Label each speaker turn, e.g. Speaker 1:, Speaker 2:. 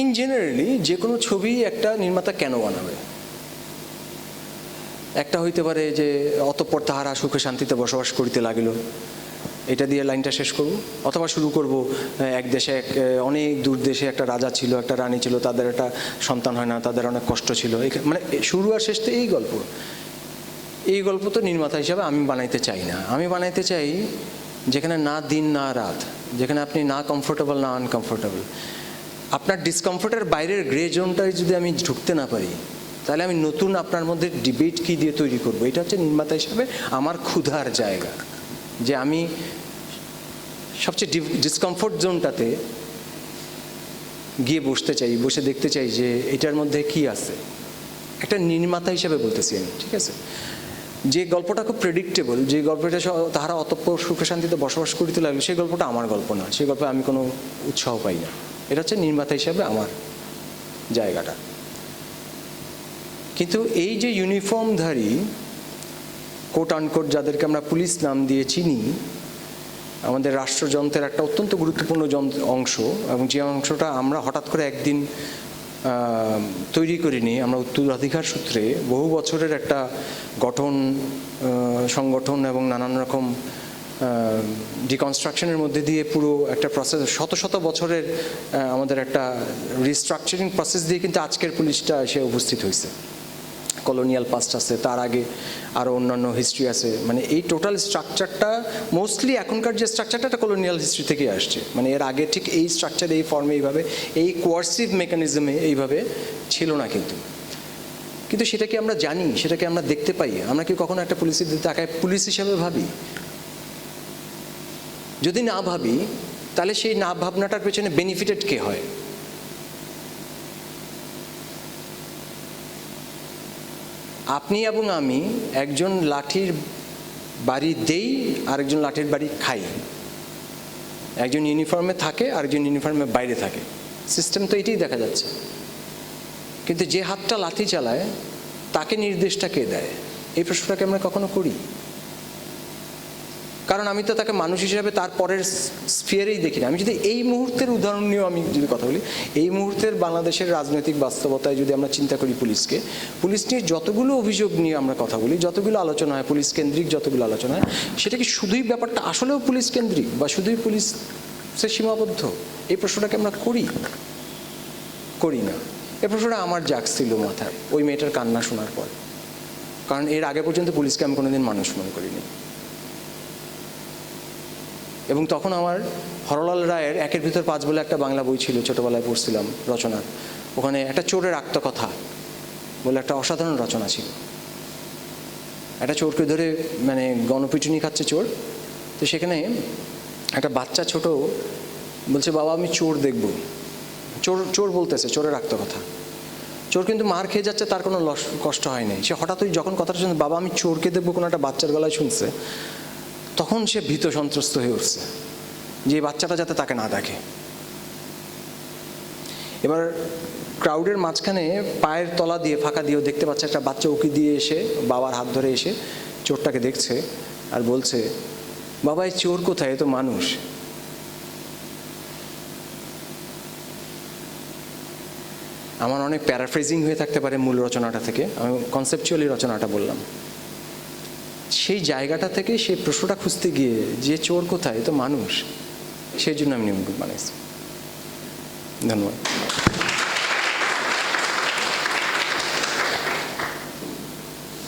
Speaker 1: In generally যে কোনো ছবি একটা নির্মাতা কেন বানাবে? একটা হইতে পারে যে, অতঃপর তাহারা সুখে শান্তিতে বসবাস করিতে লাগিল। এটা দিয়ে লাইনটা শেষ করব। অথবা শুরু করব এক দেশে এক অনেক দূর দেশে একটা রাজা ছিল, একটা রানী ছিল, তাদের একটা সন্তান হয় না, তাদের অনেক কষ্ট ছিল। মানে শুরু আর শেষ তো এই গল্প। এই গল্প তো নির্মাতা হিসাবে আমি বানাইতে চাই না। আমি বানাইতে চাই যেখানে না দিন, না রাত, যেখানে আপনি না কমফোর্টেবল না আনকমফোর্টেবল আপনার ডিসকমফোর্টের বাইরের গ্রে জোনটায় যদি আমি ঢুকতে না পারি, তাহলে আমি নতুন আপনার মধ্যে ডিবেট কি দিয়ে তৈরি করব? এটা হচ্ছে নির্মাতা হিসাবে আমার ক্ষুধার জায়গা। যে আমি সবচেয়ে ডিসকমফোর্ট জোনটাতে গিয়ে বসতে চাই, বসে দেখতে চাই যে এটার মধ্যে কি আছে। একটা নির্মাতা হিসাবে বলতেছি আমি, ঠিক আছে? যে গল্পটা খুব প্রেডিক্টেবল যে গল্পটা তাহারা অতঃপর সুখে শান্তিতে বসবাস করিতে লাগল, সেই গল্পটা আমার গল্প না। সেই গল্পে আমি কোনো উৎসাহ পাই না। এটা হচ্ছে নির্মাতা হিসাবে আমার জায়গাটা। কিন্তু এই যে ইউনিফর্মধারী কোট আনকোট যাদেরকে আমরা পুলিশ নাম দিয়ে চিনি, আমাদের রাষ্ট্রযন্ত্রের একটা অত্যন্ত গুরুত্বপূর্ণ অংশ এবং যে অংশটা আমরা হঠাৎ করে একদিন তৈরি করিনি, আমরা উত্তরাধিকার সূত্রে বহু বছরের একটা গঠন সংগঠন এবং নানান রকম ডিকনস্ট্রাকশনের মধ্যে দিয়ে পুরো একটা প্রসেস শত শত বছরের আমাদের একটা রিস্ট্রাকচারিং প্রসেস দিয়ে কিন্তু আজকের পুলিশটা এসে উপস্থিত হয়েছে। কলোনিয়াল পাস্ট আছে, তার আগে আরও অন্যান্য হিস্ট্রি আছে। মানে এই টোটাল স্ট্রাকচারটা মোস্টলি এখনকার যে স্ট্রাকচারটা এটা কলোনিয়াল হিস্ট্রি থেকেই আসছে। মানে এর আগে ঠিক এই স্ট্রাকচার এই ফর্মে এইভাবে, এই কোয়ার্সিভ মেকানিজমে এইভাবে ছিল না কিন্তু। কিন্তু সেটাকে আমরা জানি? সেটাকে আমরা দেখতে পাই? আমরা কি কখনো একটা পুলিশের দিকে তাকায় পুলিশ হিসাবে ভাবি? যদি না ভাবি, তাহলে সেই না ভাবনাটার পেছনে বেনিফিটেড কে হয়? আপনি এবং আমি একজন লাঠির বাড়ি দেই, আরেকজন লাঠির বাড়ি খাই। একজন ইউনিফর্মে থাকে, আরেকজন ইউনিফর্মে বাইরে থাকে। সিস্টেম তো এটাই দেখা যাচ্ছে। কিন্তু যে হাতটা লাঠি চালায়, তাকে নির্দেশটা কে দেয়? এই প্রশ্নটাকে আমরা কখনো করি? কারণ আমি তো তাকে মানুষ হিসাবে তার পরের স্ফিয়ারেই দেখি না আমি যদি এই মুহূর্তের উদাহরণ নিয়েও আমি যদি কথা বলি, এই মুহূর্তের বাংলাদেশের রাজনৈতিক বাস্তবতায় যদি আমরা চিন্তা করি পুলিশকে, পুলিশ নিয়ে যতগুলো অভিযোগ নিয়ে আমরা কথা বলি, যতগুলো আলোচনা হয়, পুলিশ কেন্দ্রিক যতগুলো আলোচনা হয়, সেটা কি শুধুই ব্যাপারটা আসলেও পুলিশ কেন্দ্রিক বা শুধুই পুলিশের সীমাবদ্ধ? এই প্রশ্নটাকে আমরা করি? করি না। এ প্রশ্নটা আমার জাগছিল মাথায়, ওই মেয়েটার কান্না শোনার পর। কারণ এর আগে পর্যন্ত পুলিশকে আমি কোনোদিন মানুষ মনে করিনি। এবং তখন আমার হরলাল রায়ের একের ভিতর পাঁচ বলে একটা বাংলা বই ছিল, ছোটবেলায় পড়ছিলাম রচনার। ওখানে একটা চোরের আত্মকথা বলে একটা অসাধারণ রচনা ছিল। একটা চোরকে ধরে মানে গণপিটুনি খাচ্ছে চোর। তো সেখানে একটা বাচ্চা ছোট বলছে, বাবা, আমি চোর দেখব। চোর চোর বলতেছে, চোরের আত্মকথা। চোর কিন্তু মার খেয়ে যাচ্ছে, তার কোনো কষ্ট হয় নাই। সে হঠাৎ যখন কথাটা শুনছে, বাবা, আমি চোরকে দেখব কোনো একটা বাচ্চার গলায় শুনছে। তখন সে ভীত সন্ত্রস্ত হয়ে উঠছে, যে বাচ্চাটা যাতে তাকে না দেখে। এবার ক্রাউডের মাঝখানে পায়ের তলা দিয়ে, ফাঁকা দিয়েও দেখতে পাচ্ছে, একটা বাচ্চা উকি দিয়ে এসে, বাবার হাত ধরে এসে চোরটাকে দেখছে আর বলছে, বাবা, এই চোর কোথায়? এ তো মানুষ। আমার অনেক প্যারাফ্রেজিং হয়ে থাকতে পারে মূল রচনাটা থেকে। আমি কনসেপচুয়ালি রচনাটা বললাম। সেই জায়গাটা থেকে সেই প্রশ্নটা খুঁজতে গিয়ে যে চোর কোথায়, তো মানুষ। সেই জন্য আমি নিয়মগুলো বানাইছি ধন্যবাদ।